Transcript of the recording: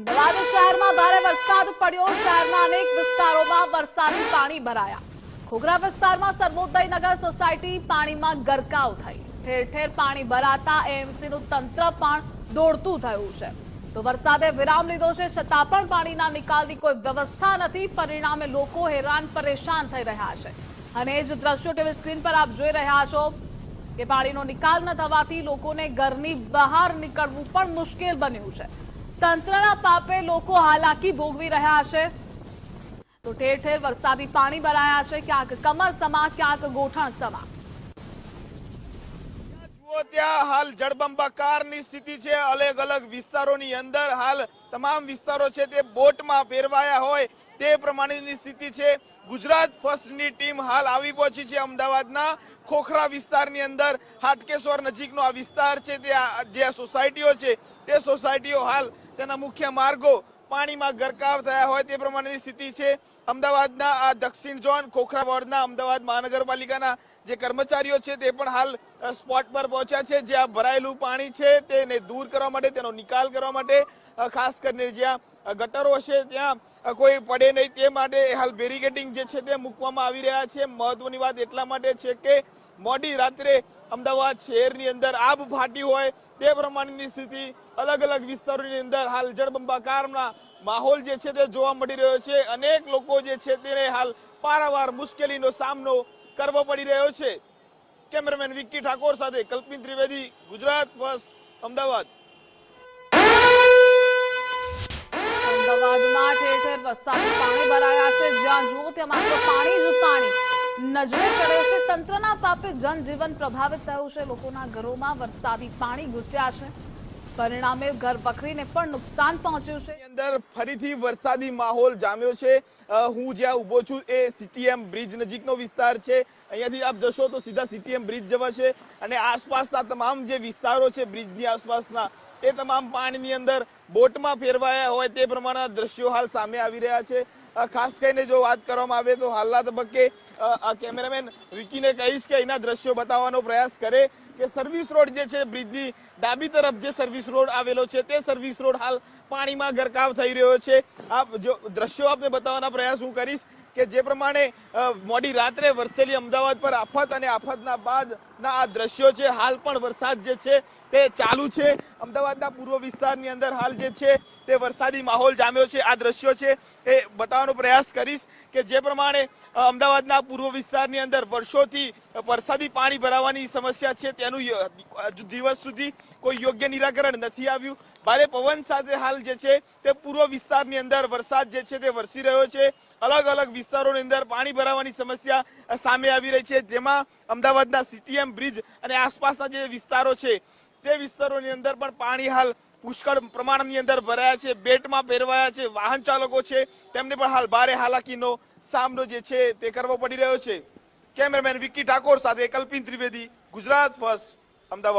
અમદાવાદ શહેરમાં ભારે વરસાદ પડ્યો. શહેરના અનેક વિસ્તારોમાં વરસાદી પાણી ભરાયા. ખોગરા વિસ્તારમાં સર્વોદયનગર સોસાયટી પાણીમાં ગરકાવ થઈ. ઠેર ઠેર પાણી ભરાતા એએમસી નું તંત્ર પણ દોડતું થયું છે. તો વરસાદે વિરામ લીધો છે, છતાં પણ પાણીના નિકાલની કોઈ વ્યવસ્થા નથી. પરિણામે લોકો હેરાન પરેશાન થઈ રહ્યા છે. અને એ જ દ્રશ્યો ટીવી સ્ક્રીન પર આપ જોઈ રહ્યા છો કે પાણીનો નિકાલ ન થવાથી લોકોને ઘરની બહાર નીકળવું પણ મુશ્કેલ બન્યું છે. તંત્રના પાપે લોકો હાલાકી ભોગવી રહ્યા છે. તો ઠેર ઠેર વરસાદી પાણી ભરાયા છે. ક્યાંક કમર સમા, ક્યાંક ગોઠણ સમા. ત્યાં હાલ સ્થિતિ છે. અલગ અલગ વિસ્તારોની અંદર હાલ તમામ વિસ્તારો છે તે બોટમાં ફેરવાયા હોય તે પ્રમાણેની સ્થિતિ છે. ગુજરાત ફર્સ્ટની ટીમ હાલ આવી પહોંચી છે અમદાવાદના ખોખરા વિસ્તારની અંદર. હાટકેશ્વર નજીકનો આ વિસ્તાર છે. તે જે સોસાયટીઓ છે તે સોસાયટીઓ હાલ તેના મુખ્ય માર્ગો પાણીમાં ગરકાવ થયા હોય તે પ્રમાણેની સ્થિતિ છે. અમદાવાદના આ દક્ષિણ ઝોન, ખોખરા વોર્ડના અમદાવાદ મહાનગરપાલિકાના જે કર્મચારીઓ છે તે પણ હાલ સ્પોટ પર પહોંચ્યા છે. જ્યાં ભરાયેલું પાણી છે તેને દૂર કરવા માટે, તેનો નિકાલ કરવા માટે ખાસ કરીને જ્યાં ગટરો છે ત્યાં કોઈ પડે નહીં તે માટે હાલ બેરિકેડિંગ જે છે તે મૂકવામાં આવી રહ્યા છે. મહત્વની વાત એટલા માટે છે કે મોડી રાત્રે અમદાવાદ શહેરની અંદર આબ ફાટી હોય તે પ્રમાણેની સ્થિતિ અલગ અલગ વિસ્તારોની અંદર હાલ જળબંબાકારના માહોલ જે છે તે જોવા મળી રહ્યો છે. અનેક લોકો જે છે તેને હાલ પારાવાર મુશ્કેલીનો સામનો કરવો પડી રહ્યો છે. કેમેરામેન વિક્કી ઠાકોર સાથે કલ્પિત ત્રિવેદી, ગુજરાત ફર્સ્ટ, અમદાવાદ. અમદાવાદમાં ઠેર ઠેર વરસાદી પાણી ભરાયા છે. જ્યાં જુઓ ત્યાં માત્ર પાણી જ પાણી. નજરે ચડે છે તંત્રના પાપે જનજીવન પ્રભાવિત થયું છે. લોકોના ઘરોમાં વરસાદી પાણી ઘૂસ્યા છે. પરિણામે ઘર વખરીને પણ નુકસાન પહોંચ્યું છે. અંદર ફરીથી વરસાદી માહોલ જામ્યો છે. હું જ્યાં ઊભો છું એ સીટીએમ બ્રિજ નજીકનો વિસ્તાર છે. અહીંયાથી આપ જશો તો સીધા સીટીએમ બ્રિજ જવા છે અને આસપાસના તમામ જે વિસ્તારો છે બ્રિજની આસપાસના, એ તમામ પાણીની અંદર બોટમાં ફેરવાયા હોય તે પ્રમાણેના દ્રશ્યો હાલ સામે આવી રહ્યા છે. ખાસ કરીને જો વાત કરવામાં આવે તો હાલના તબક્કે આ કેમેરામેન વિકીને કહીશ કે અહીંના દ્રશ્યો બતાવવાનો પ્રયાસ કરે કે સર્વિસ રોડ જે છે, બ્રિજની ડાબી તરફ જે સર્વિસ રોડ આવેલો છે, તે સર્વિસ રોડ હાલ પાણીમાં ગરકાવ થઈ રહ્યો છે. આપ જો દ્રશ્યો આપને બતાવવાના પ્રયાસ હું કરીશ કે જે પ્રમાણે મોડી રાત્રે વરસેલી અમદાવાદ પર આફત અને આફતના બાદના આ દ્રશ્યો છે, હાલ પણ વરસાદ જે છે તે ચાલુ છે. અમદાવાદના પૂર્વ વિસ્તારની અંદર હાલ જે છે તે વરસાદી માહોલ જામ્યો છે. આ દ્રશ્યો છે એ બતાવવાનો પ્રયાસ કરીશ કે જે પ્રમાણે અમદાવાદના પૂર્વ વિસ્તારની અંદર વર્ષોથી વરસાદી પાણી ભરાવાની સમસ્યા છે તેનું દિવસ સુધી કોઈ યોગ્ય નિરાકરણ નથી આવ્યું. ભારે પવન સાથે હાલ જે છે તે પૂર્વ વિસ્તારની અંદર વરસાદ જે છે તે વરસી રહ્યો છે. અલગ અલગ વિસ્તારોની અંદર પાણી ભરાવાની સમસ્યા સામે આવી રહી છે. જેમાં અમદાવાદના સીટીએમ બ્રિજ અને આસપાસના જે વિસ્તારો છે, તે વિસ્તારોની અંદર પણ પાણી હાલ પુષ્કળ પ્રમાણની અંદર ભરાયા છે, બેટમાં પહેરવાયા છે, વાહન ચાલકો છે, તેમને પણ હાલ ભારે હાલાકીનો સામનો જે છે, તે કરવો પડી રહ્યો છે. કેમેરામેન વિક્કી ઠાકોર સાથે કલ્પિન ત્રિવેદી, ગુજરાત ફર્સ્ટ, અમદાવાદ.